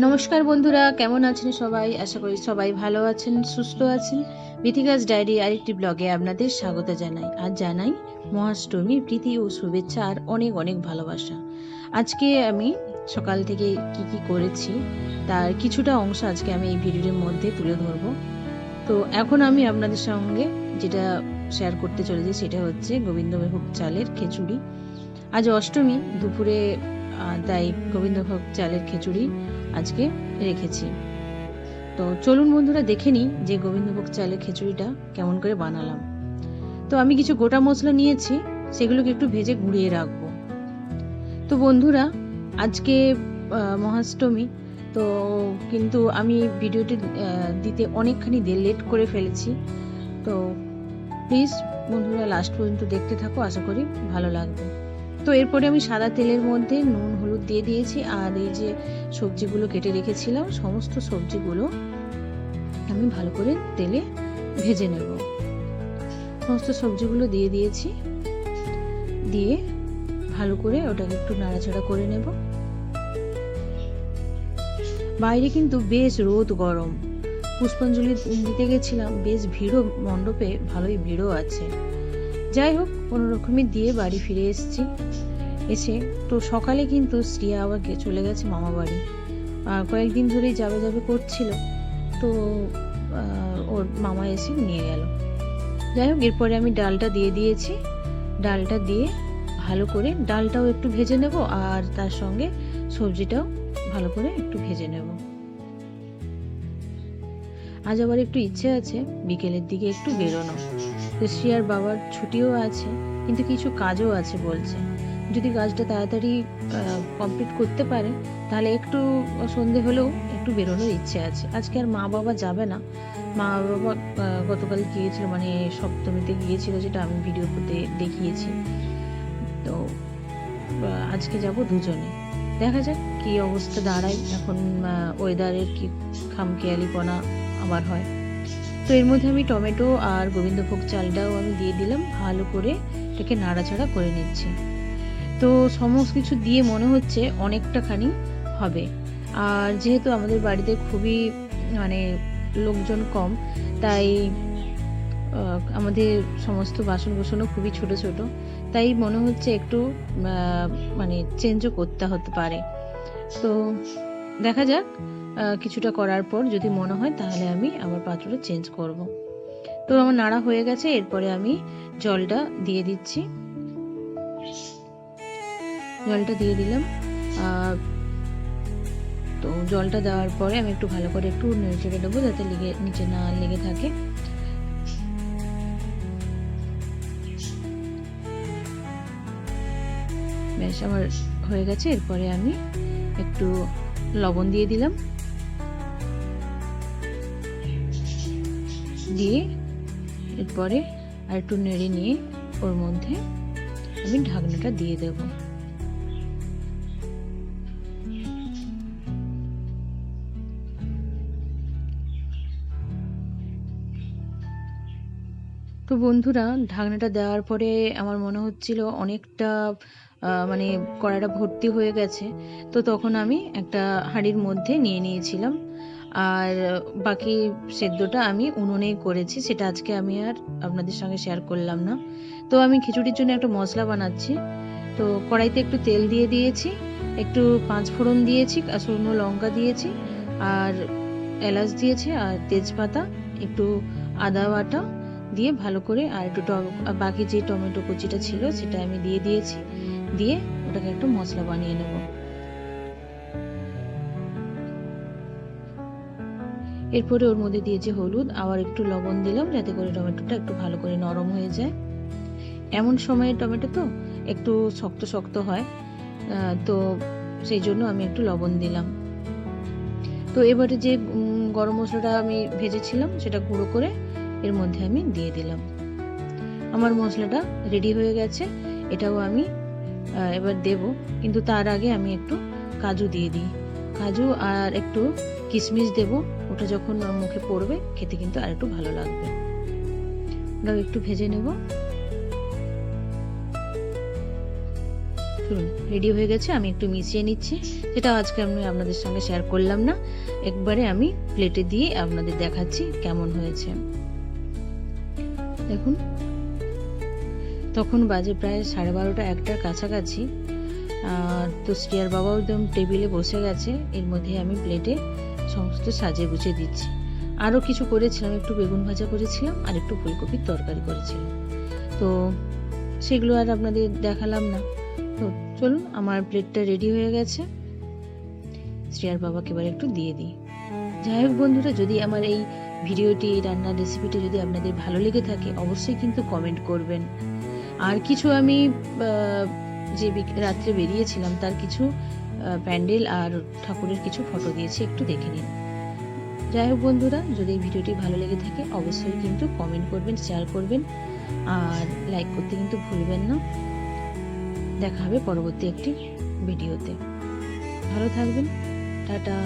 নমস্কার বন্ধুরা, কেমন আছেন সবাই? আশা করি সবাই ভালো আছেন, সুস্থ আছেন। বিথিকাস ডায়েরি আরেকটি ব্লগে আপনাদের স্বাগত জানাই। আর জানাই মহাষ্টমী প্রীতি ও শুভেচ্ছা আর অনেক অনেক ভালোবাসা। আজকে আমি সকাল থেকে কি কি করেছি, তার কিছুটা অংশ আজকে আমি এই ভিডিওর মধ্যে তুলে ধরবো। তো এখন আমি আপনাদের সঙ্গে যেটা শেয়ার করতে চলেছি, সেটা হচ্ছে গোবিন্দভোগ চালের খিচুড়ি। আজ অষ্টমী, দুপুরে তাই গোবিন্দভোগ চালের খিচুড়ি। আজকে রেখেছি। তো চলুন বন্ধুরা, দেখে নিই যে গোবিন্দভোগ চালের খিচুড়িটা কেমন করে বানালাম। তো আমি কিছু গোটা মশলা নিয়েছি, সেগুলোকে একটু ভেজে গুঁড়িয়ে রাখব। তো বন্ধুরা, আজকে মহাষ্টমী, তো কিন্তু আমি ভিডিওটি দিতে অনেকখানি লেট করে ফেলেছি। তো প্লিজ বন্ধুরা, লাস্ট পর্যন্ত দেখতে থাকো, আশা করি ভালো লাগবে। তো এরপরে আমি সাদা তেলের মধ্যে নুন, হলুদ দিয়ে দিয়েছি আর এই যে সবজিগুলো কেটে রেখেছিলাম, সমস্ত সবজিগুলো আমি ভালো করে তেলে ভেজে নেব। সমস্ত সবজিগুলো দিয়ে দিয়েছি, দিয়ে ভালো করে ওটাকে একটু নাড়াচাড়া করে নেব। বাইরে কিন্তু বেশ রোদ গরম। পুষ্পাঞ্জলি দিতে গেছিলাম, বেশ ভিড়ও মণ্ডপে, ভালোই ভিড়ও আছে। যাই হোক কোনো রকমে দিয়ে বাড়ি ফিরে এসেছি। এসে তো সকালে কিন্তু শ্রিয়া আবার চলে গেছে মামা বাড়ি। আর কয়েকদিন ধরেই যাবে যাবে করছিল। তো ওর মামা এসে নিয়ে গেল। যাই হোক, এরপরে আমি ডালটা দিয়ে দিয়েছি। ডালটা দিয়ে ভালো করে ডালটাও একটু ভেজে নেব আর তার সঙ্গে সবজিটাও ভালো করে একটু ভেজে নেব। আজ আবার একটু ইচ্ছে আছে বিকেলের দিকে একটু বেরোনো শ্রিয়ার বাবার ছুটিও আছে, কিন্তু কিছু কাজও আছে বলছে। যদি কাজটা তাড়াতাড়ি কমপ্লিট করতে পারে, তাহলে একটু সন্ধে হলেও একটু বেরোনোর ইচ্ছে আছে। আজকে আর মা বাবা যাবে না। মা বাবা গতকাল গিয়েছিল মানে সপ্তমীতে গিয়েছিল, যেটা আমি ভিডিও করতে দেখিয়েছি। তো আজকে যাব দুজনে। দেখা যাক কি অবস্থা দাঁড়ায়। এখন ওয়েদারের কি খামখেয়ালিপনা আবার হয়। তো এর মধ্যে আমি টমেটো আর গোবিন্দভোগ চালটাও আমি দিয়ে দিলাম, ভালো করে এটাকে নাড়াচাড়া করে নিচ্ছি। তো সমস্ত কিছু দিয়ে মনে হচ্ছে অনেকটা খানি হবে। আর যেহেতু আমাদের বাড়িতে খুবই মানে লোকজন কম, তাই আমাদের সমস্ত বাসন কোসনও খুবই ছোট ছোট, তাই মনে হচ্ছে একটু মানে চেঞ্জও করতে হতে পারে। তো দেখা যাক কিছুটা করার পর যদি মনে হয় তাহলে আমি আবার পাত্রটা চেঞ্জ করব। তো আমার নাড়া হয়ে গেছে, এরপরে আমি জলটা দিয়ে দিচ্ছি। জলটা দিয়ে দিলাম। তো জলটা দেওয়ার পরে আমি একটু ভালো করে একটু নেড়ে দেবো যাতে লেগে, নিচে না লেগে থাকে। ব্যাস, আমার হয়ে গেছে। এরপরে আমি একটু লবণ দিয়ে দিলাম। দিয়ে এরপরে আর একটু নেড়ে নিয়ে ওর মধ্যে আমি ঢাকনাটা দিয়ে দেব। তো বন্ধুরা, ঢাকনাটা দেওয়ার পরে আমার মনে হচ্ছিল অনেকটা মানে কড়াটা ভর্তি হয়ে গেছে। তো তখন আমি একটা হাঁড়ির মধ্যে নিয়ে নিয়েছিলাম। আর বাকি সেদ্ধটা আমি উনুনেই করেছি, সেটা আজকে আমি আর আপনাদের সঙ্গে শেয়ার করলাম না। তো আমি খিচুড়ির জন্য একটা মশলা বানাচ্ছি। তো কড়াইতে একটু তেল দিয়ে দিয়েছি, একটু পাঁচ ফোড়ন দিয়েছি, আর শুকনো লঙ্কা দিয়েছি, আর এলাচ দিয়েছি, আর তেজপাতা, একটু আদা বাটা দিয়ে ভালো করে আর একটু বাকি যে টমেটো কুচিটা ছিল সেটা আমি দিয়ে দিয়েছি। দিয়ে ওটাকে একটু মশলা বানিয়ে নেব। এরপরে ওর মধ্যে দিয়েছি হলুদ, আবার একটু লবণ দিলাম যাতে করে টমেটোটা একটু ভালো করে নরম হয়ে যায়। এমন সময়ে টমেটো তো একটু শক্ত শক্ত হয় তো সেই জন্য আমি একটু লবণ দিলাম। তো এবারে যে গরম মশলাটা আমি ভেজেছিলাম সেটা গুঁড়ো করে এর মধ্যে আমি দিয়ে দিলাম। আমার মশলাটা রেডি হয়ে গেছে, এটাও আমি এবার দেব। কিন্তু তার আগে আমি একটু কাজু দিয়ে দিই। কাজু আর একটু কিশমিশ দেব, ওটা যখন মুখে পড়বে, খেতে কিন্তু আর একটু ভালো লাগবে। ওটাও একটু ভেজে নেব। রেডি হয়ে গেছে, আমি একটু মিশিয়ে নিচ্ছি। সেটা আজকে আমি আপনাদের সঙ্গে শেয়ার করলাম না। একবারে আমি প্লেটে দিয়ে আপনাদের দেখাচ্ছি কেমন হয়েছে। দেখুন। তখন বাজে প্রায় সাড়ে বারোটা একটার কাছাকাছি তো শ্রিয়ার বাবাও একদম টেবিলে বসে গেছে। এর মধ্যে আমি প্লেটে সমস্ত সাজিয়ে গুছিয়ে দিচ্ছি। আরও কিছু করেছিলাম, একটু বেগুন ভাজা করেছিলাম, আর একটু ফুলকপির তরকারি করেছিলাম। তো সেগুলো আর আপনাদের দেখালাম না। তো চলুন, আমার প্লেটটা রেডি হয়ে গেছে। শ্রেয়ার বাবাকে এবার একটু দিয়ে দিই। যাই হোক বন্ধুরা, যদি আমার এই ভিডিওটি রান্নার রেসিপিটি যদি আপনাদের ভালো লেগে থাকে, অবশ্যই কিন্তু কমেন্ট করবেন। আর কিছু আমি যে রাত্রে বেরিয়েছিলাম, তার কিছু প্যান্ডেল আর ঠাকুরের কিছু ফটো দিয়েছি, একটু দেখে নিন। যাই হোক বন্ধুরা, যদি এই ভিডিওটি ভালো লেগে থাকে, অবশ্যই কিন্তু কমেন্ট করবেন শেয়ার করবেন, আর লাইক করতে কিন্তু ভুলবেন না। দেখা হবে পরবর্তী একটি ভিডিওতে। ভালো থাকবেন। টাটা।